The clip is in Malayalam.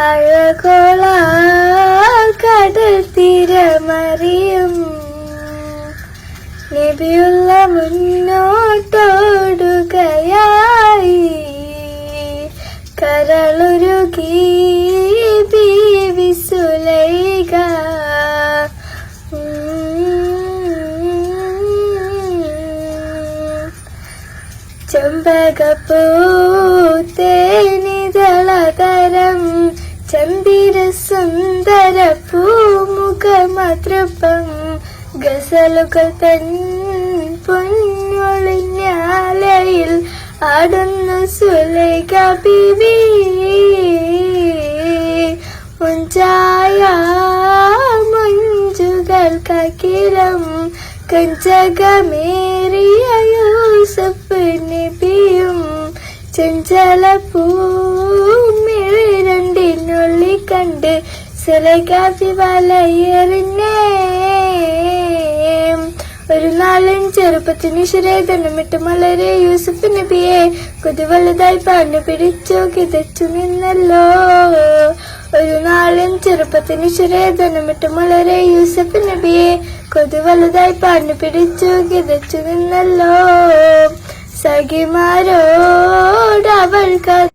അഴകോള കടൽ തീരമറിയും. നബിയുള്ള മുന്നോട്ടോടുകയായി. കരളുരുകി ബീവി സുലൈക ചെമ്പകപ്പൂത്തേനിതളതരം ഗസലുകൾ തൻ പൊന്നൊളിഞ്ഞാലയിൽ ആടുന്നു സുലേഖ ബിബി മുഞ്ചായ മുഞ്ചുകൾ കകിരം കഞ്ചകമേറിയ യൂസഫ് ചെഞ്ചല പൂമിരണ്ടിനുള്ളി കണ്ട് സുലകാഫി വലയെറിഞ്ഞേ ഒരു നാളൻ ചെറുപ്പത്തിന് ശരീരമിട്ട് വളരെ യൂസഫ് നബിയെ കൊതി വലുതായി പാഞ്ഞു പിടിച്ചു കിതച്ചു നിന്നല്ലോ. ഒരു നാളും ചെറുപ്പത്തിന് ശരീരമിട്ട് വളരെ യൂസഫ് നബിയെ കൊതി വലുതായി പാഞ്ഞു പിടിച്ചു കിതച്ചു നിന്നല്ലോ. സഖിമാരോടവൾ